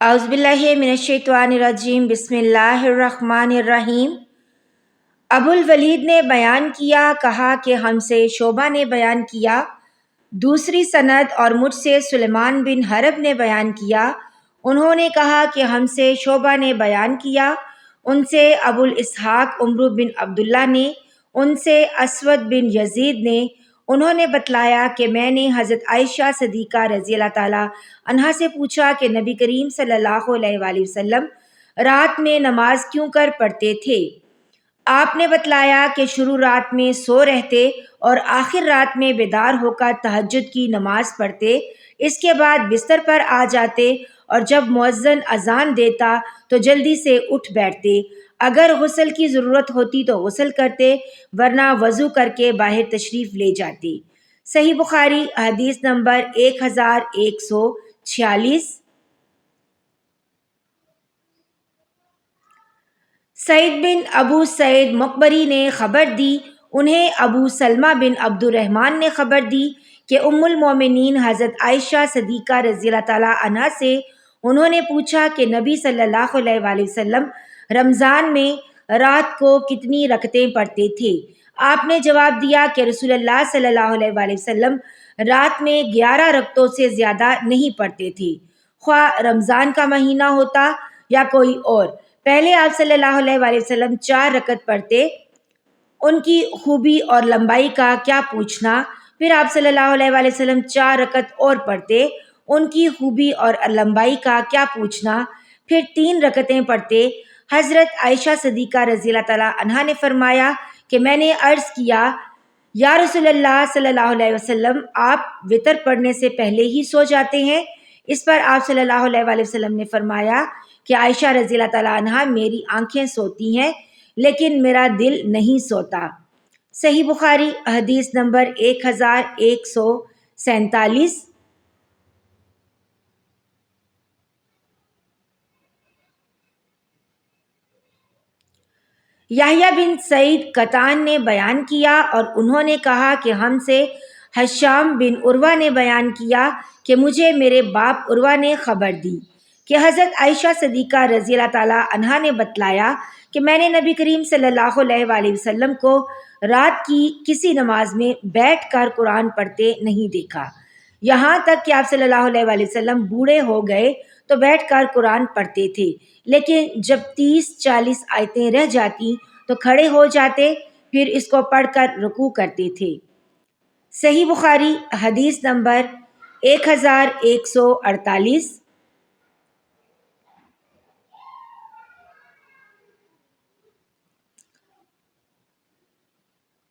اعوذ باللہ من الشیطان الرجیم، بسم اللہ الرحمن الرحیم۔ ابو الولید نے بیان کیا، کہا کہ ہم سے شعبہ نے بیان کیا۔ دوسری سند اور مجھ سے سلیمان بن حرب نے بیان کیا۔ انہوں نے کہا کہ ہم سے شعبہ نے بیان کیا۔ ان سے ابو الاسحاق، عمرو بن عبداللہ نے، ان سے اسود بن یزید نے انہوں نے بتلایا کہ میں نے حضرت عائشہ صدیقہ رضی اللہ تعالیٰ عنہا سے پوچھا کہ نبی کریم صلی اللہ علیہ وآلہ وسلم، رات میں نماز کیوں کر پڑھتے تھے؟ آپ نے بتلایا کہ شروع رات میں سو رہتے اور آخر رات میں بیدار ہو کر تہجد کی نماز پڑھتے، اس کے بعد بستر پر آ جاتے اور جب مؤذن اذان دیتا تو جلدی سے اٹھ بیٹھتے۔ اگر غسل کی ضرورت ہوتی تو غسل کرتے، ورنہ وضو کر کے باہر تشریف لے جاتے۔ صحیح بخاری، حدیث نمبر ایک ہزار ایک سو چھیالیس۔ سعید بن ابو سعید مقبری نے خبر دی، انہیں ابو سلمہ بن عبد الرحمن نے خبر دی کہ ام المومنین حضرت عائشہ صدیقہ رضی اللہ تعالیٰ عنہ سے انہوں نے پوچھا کہ نبی صلی اللہ علیہ وآلہ وسلم رمضان میں رات کو کتنی رکتیں پڑھتے تھے؟ آپ نے جواب دیا کہ رسول اللہ صلی اللہ علیہ وآلہ وسلم رات میں گیارہ رکتوں سے زیادہ نہیں پڑھتے تھے۔ خواہ رمضان کا مہینہ ہوتا یا کوئی اور۔ پہلے آپ صلی اللہ علیہ وآلہ وسلم چار رکت پڑھتے۔ ان کی خوبی اور لمبائی کا کیا پوچھنا؟ پھر آپ صلی اللہ علیہ وآلہ وسلم چار رکت اور پڑھتے۔ ان کی خوبی اور لمبائی کا کیا پوچھنا؟ پھر تین رکتیں پڑھتے۔ حضرت عائشہ صدیقہ رضی اللہ تعالیٰ عنہ نے فرمایا کہ میں نے عرض کیا، یا رسول اللہ صلی اللہ علیہ وسلم، آپ وطر پڑھنے سے پہلے ہی سو جاتے ہیں۔ اس پر آپ صلی اللہ علیہ وآلہ وسلم نے فرمایا کہ عائشہ رضی اللہ تعالیٰ عنہ میری آنکھیں سوتی ہیں، لیکن میرا دل نہیں سوتا۔ صحیح بخاری، حدیث نمبر ایک ہزار ایک سو سینتالیس۔ یاہیا بن سعید قطان نے بیان کیا اور انہوں نے کہا کہ ہم سے حشام بن عروا نے بیان کیا کہ مجھے میرے باپ عروا نے خبر دی کہ حضرت عائشہ صدیقہ رضی اللہ تعالیٰ عنہ نے بتلایا کہ میں نے نبی کریم صلی اللہ علیہ وآلہ وسلم کو رات کی کسی نماز میں بیٹھ کر قرآن پڑھتے نہیں دیکھا۔ یہاں تک کہ آپ صلی اللہ علیہ وآلہ وسلم بوڑھے ہو گئے تو بیٹھ کر قرآن پڑھتے تھے۔ لیکن جب تیس چالیس آیتیں رہ جاتی تو کھڑے ہو جاتے، پھر اس کو پڑھ کر رکوع کرتے تھے۔ صحیح بخاری حدیث نمبر ایک ہزار ایک سو اڑتالیس۔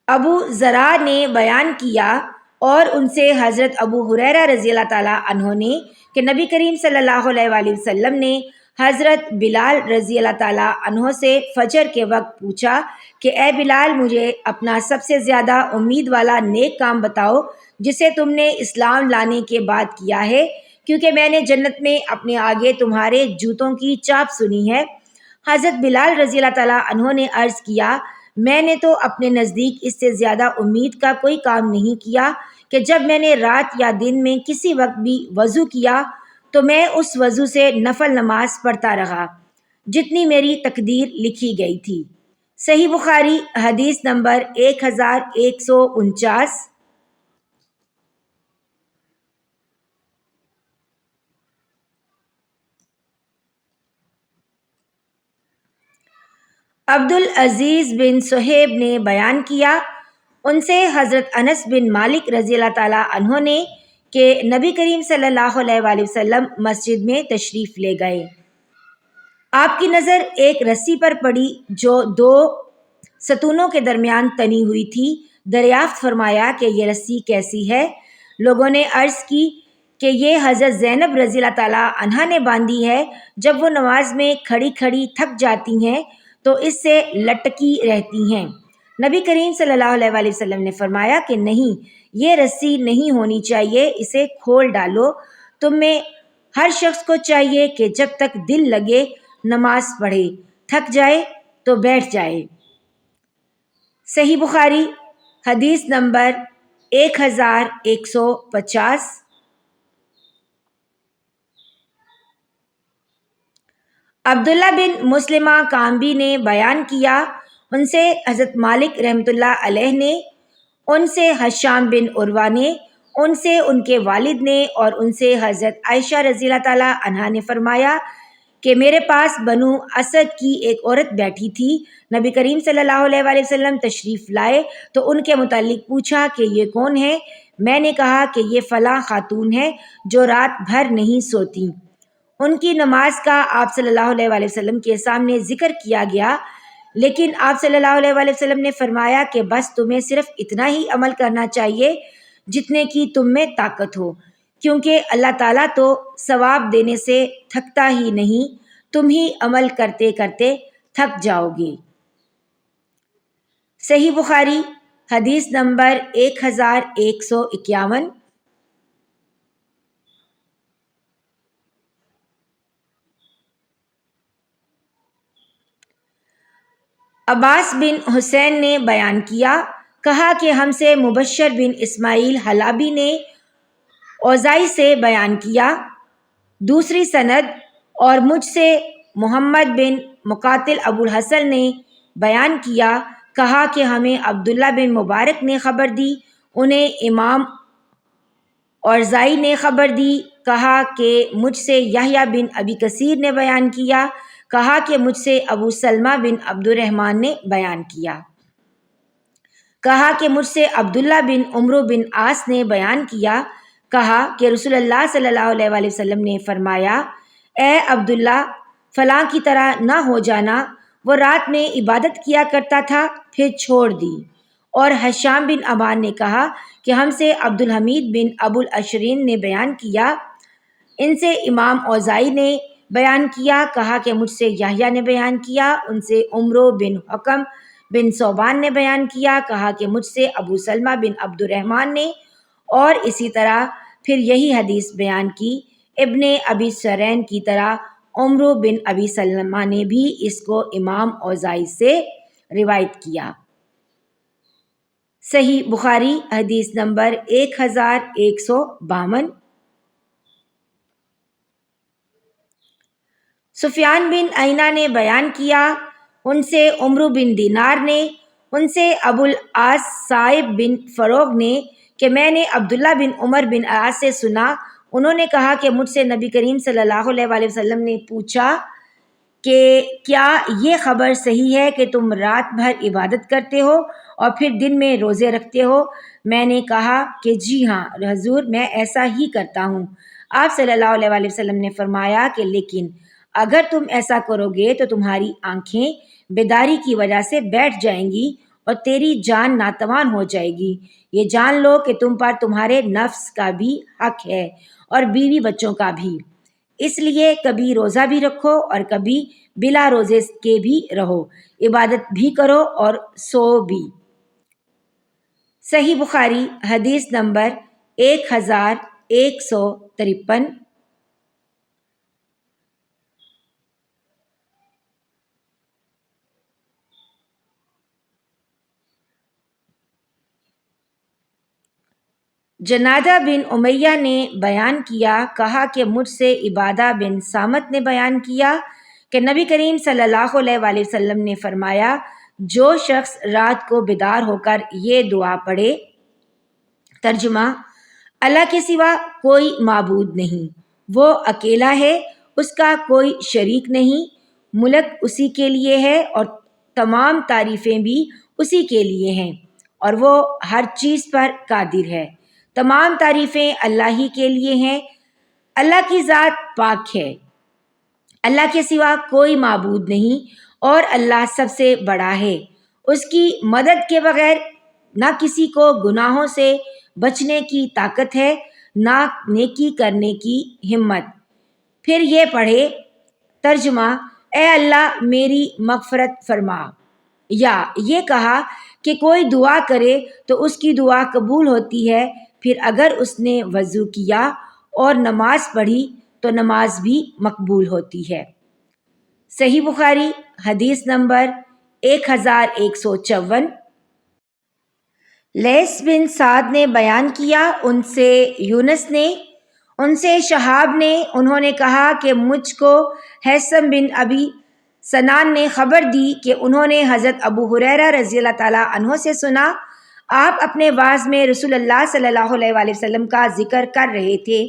ابو ذرا نے بیان کیا اور ان سے حضرت ابو حریرہ رضی اللہ تعالیٰ عنہ نے کہ نبی کریم صلی اللہ علیہ وآلہ وسلم نے حضرت بلال رضی اللہ تعالیٰ عنہ سے فجر کے وقت پوچھا کہ اے بلال، مجھے اپنا سب سے زیادہ امید والا نیک کام بتاؤ جسے تم نے اسلام لانے کے بعد کیا ہے، کیونکہ میں نے جنت میں اپنے آگے تمہارے جوتوں کی چاپ سنی ہے۔ حضرت بلال رضی اللہ تعالیٰ عنہ نے عرض کیا میں نے تو اپنے نزدیک اس سے زیادہ امید کا کوئی کام نہیں کیا کہ جب میں نے رات یا دن میں کسی وقت بھی وضو کیا تو میں اس وضو سے نفل نماز پڑھتا رہا، جتنی میری تقدیر لکھی گئی تھی۔ صحیح بخاری حدیث نمبر ایک ہزار ایک سو انچاس۔ عبد العزیز بن صہیب نے بیان کیا۔ ان سے حضرت انس بن مالک رضی اللہ تعالیٰ عنہ نے کہ نبی کریم صلی اللہ علیہ وآلہ وسلم مسجد میں تشریف لے گئے۔ آپ کی نظر ایک رسی پر پڑی جو دو ستونوں کے درمیان تنی ہوئی تھی۔ دریافت فرمایا کہ یہ رسی کیسی ہے۔ لوگوں نے عرض کی کہ یہ حضرت زینب رضی اللہ تعالیٰ عنہ نے باندھی ہے۔ جب وہ نماز میں کھڑی کھڑی تھک جاتی ہیں تو اس سے لٹکی رہتی ہیں۔ نبی کریم صلی اللہ علیہ وآلہ وسلم نے فرمایا کہ نہیں، یہ رسی نہیں ہونی چاہیے، اسے کھول ڈالو۔ تم میں ہر شخص کو چاہیے کہ جب تک دل لگے نماز پڑھے، تھک جائے تو بیٹھ جائے۔ صحیح بخاری، حدیث نمبر ایک ہزار ایک سو پچاس۔ عبداللہ بن مسلمہ کامبی نے بیان کیا۔ ان سے حضرت مالک رحمۃ اللہ علیہ نے، ان سے حشام بن عروا نے، ان سے ان کے والد نے اور ان سے حضرت عائشہ رضی اللہ تعالیٰ عنہ نے فرمایا کہ میرے پاس بنو اسد کی ایک عورت بیٹھی تھی۔ نبی کریم صلی اللہ علیہ وآلہ وسلم تشریف لائے تو ان کے متعلق پوچھا کہ یہ کون ہے میں نے کہا کہ یہ فلاں خاتون ہے جو رات بھر نہیں سوتی ان کی نماز کا آپ صلی اللہ علیہ وآلہ وسلم کے سامنے ذکر کیا گیا۔ لیکن آپ صلی اللہ علیہ وآلہ وسلم نے فرمایا کہ بس تمہیں صرف اتنا ہی عمل کرنا چاہیے جتنے کی تم میں طاقت ہو۔ کیونکہ اللہ تعالیٰ تو ثواب دینے سے تھکتا ہی نہیں، تم ہی عمل کرتے کرتے تھک جاؤ گے صحیح بخاری، حدیث نمبر ایک ہزار ایک سو اکیاون۔ عباس بن حسین نے بیان کیا، کہا کہ ہم سے مبشر بن اسماعیل حلابی نے اوزائی سے بیان کیا، دوسری سند اور مجھ سے محمد بن مقاتل ابو الحسن نے بیان کیا، کہا کہ ہمیں عبداللہ بن مبارک نے خبر دی، انہیں امام اورزائی نے خبر دی، کہا کہ مجھ سے یحییٰ بن ابی کثیر نے بیان کیا کہا کہ مجھ سے ابو سلمہ بن عبد الرحمن نے بیان کیا۔ کہا کہ مجھ سے عبداللہ بن عمرو بن آس نے بیان کیا۔ کہا کہ رسول اللہ صلی اللہ علیہ وآلہ وسلم نے فرمایا، اے عبداللہ، فلاں کی طرح نہ ہو جانا۔ وہ رات میں عبادت کیا کرتا تھا، پھر چھوڑ دی۔ اور حشام بن ابان نے کہا کہ ہم سے عبد الحمید بن ابو الاشرین نے بیان کیا۔ ان سے امام اوزائی نے بیان کیا، کہا کہ مجھ سے یحییٰ نے بیان کیا، ان سے عمرو بن حکم بن صوبان نے بیان کیا، کہا کہ مجھ سے ابو سلمہ بن عبد الرحمن نے، اور اسی طرح پھر یہی حدیث بیان کی۔ ابن ابی سرین کی طرح عمرو بن ابی سلمہ نے بھی اس کو امام اوزائی سے روایت کیا۔ صحیح بخاری حدیث نمبر ایک ہزار ایک سو باون۔ سفیان بن عینہ نے بیان کیا۔ ان سے عمرو بن دینار نے، ان سے ابو العاص صاحب بن فروغ نے کہ میں نے عبداللہ بن عمر بن عاص سے سنا۔ انہوں نے کہا کہ مجھ سے نبی کریم صلی اللہ علیہ وآلہ وسلم نے پوچھا کہ کیا یہ خبر صحیح ہے کہ تم رات بھر عبادت کرتے ہو اور پھر دن میں روزے رکھتے ہو؟ میں نے کہا کہ جی ہاں حضور میں ایسا ہی کرتا ہوں۔ آپ صلی اللہ علیہ وآلہ وسلم نے فرمایا کہ لیکن اگر تم ایسا کرو گے تو تمہاری آنکھیں بیداری کی وجہ سے بیٹھ جائیں گی اور تیری جان ناتوان ہو جائے گی۔ یہ جان لو کہ تم پر تمہارے نفس کا بھی حق ہے اور بیوی بچوں کا بھی۔ اس لیے کبھی روزہ بھی رکھو اور کبھی بلا روزے کے بھی رہو۔ عبادت بھی کرو اور سو بھی۔ صحیح بخاری، حدیث نمبر ایک ہزار ایک سو ترپن۔ جنادہ بن امیہ نے بیان کیا، کہا کہ مجھ سے عبادہ بن سامت نے بیان کیا کہ نبی کریم صلی اللہ علیہ وآلہ وسلم نے فرمایا، جو شخص رات کو بیدار ہو کر یہ دعا پڑھے، ترجمہ، اللہ کے سوا کوئی معبود نہیں، وہ اکیلا ہے، اس کا کوئی شریک نہیں، ملک اسی کے لیے ہے اور تمام تعریفیں بھی اسی کے لیے ہیں اور وہ ہر چیز پر قادر ہے۔ تمام تعریفیں اللہ ہی کے لیے ہیں۔ اللہ کی ذات پاک ہے۔ اللہ کے سوا کوئی معبود نہیں اور اللہ سب سے بڑا ہے۔ اس کی مدد کے بغیر نہ کسی کو گناہوں سے بچنے کی طاقت ہے، نہ نیکی کرنے کی ہمت۔ پھر یہ پڑھے، ترجمہ، اے اللہ میری مغفرت فرما۔ یا یہ کہا کہ کوئی دعا کرے تو اس کی دعا قبول ہوتی ہے۔ پھر اگر اس نے وضو کیا اور نماز پڑھی تو نماز بھی مقبول ہوتی ہے۔ صحیح بخاری، حدیث نمبر ایک ہزار ایک سو چون۔ لیس بن سعد نے بیان کیا، ان سے یونس نے، ان سے شہاب نے، انہوں نے کہا کہ مجھ کو حسم بن ابی سنان نے خبر دی کہ انہوں نے حضرت ابو حریرہ رضی اللہ تعالیٰ عنہ سے سنا آپ اپنے بعض میں رسول اللہ صلی اللہ علیہ وآلہ وسلم کا ذکر کر رہے تھے۔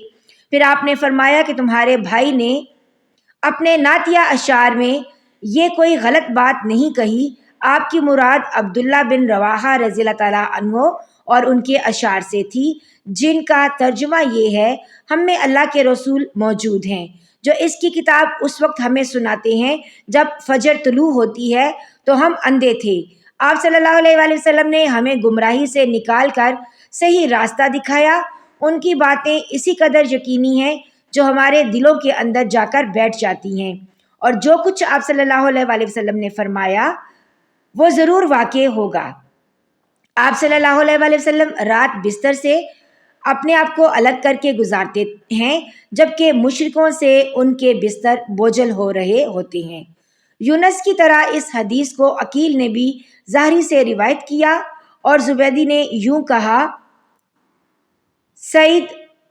پھر آپ نے فرمایا کہ تمہارے بھائی نے اپنے نعتیہ اشعار میں یہ کوئی غلط بات نہیں کہی۔ آپ کی مراد عبداللہ بن رواحہ رضی اللہ تعالیٰ عنہ اور ان کے اشعار سے تھی، جن کا ترجمہ یہ ہے، ہم میں اللہ کے رسول موجود ہیں۔ جو اس کی کتاب اس وقت ہمیں سناتے ہیں، جب فجر طلوع ہوتی ہے تو ہم اندھے تھے۔ آپ صلی اللہ علیہ وآلہ وسلم نے ہمیں گمراہی سے نکال کر صحیح راستہ دکھایا۔ ان کی باتیں اسی قدر یقینی ہیں جو ہمارے دلوں کے اندر جا کر بیٹھ جاتی ہیں۔ اور جو کچھ آپ صلی اللہ علیہ وآلہ وسلم نے فرمایا، وہ ضرور واقع ہوگا۔ آپ صلی اللہ علیہ وآلہ وسلم رات بستر سے اپنے آپ کو الگ کر کے گزارتے ہیں، جبکہ مشرقوں سے ان کے بستر بوجھل ہو رہے ہوتے ہیں۔ یونس کی طرح اس حدیث کو عقیل نے بھی ظاہری سے روایت کیا اور زبیدی نے یوں کہا، سعید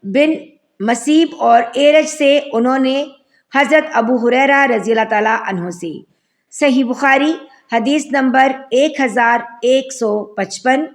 بن مسیب اور ایرج سے انہوں نے حضرت ابو حریرہ رضی اللہ تعالیٰ عنہ سے۔ صحیح بخاری، حدیث نمبر ایک ہزار ایک سو پچپن۔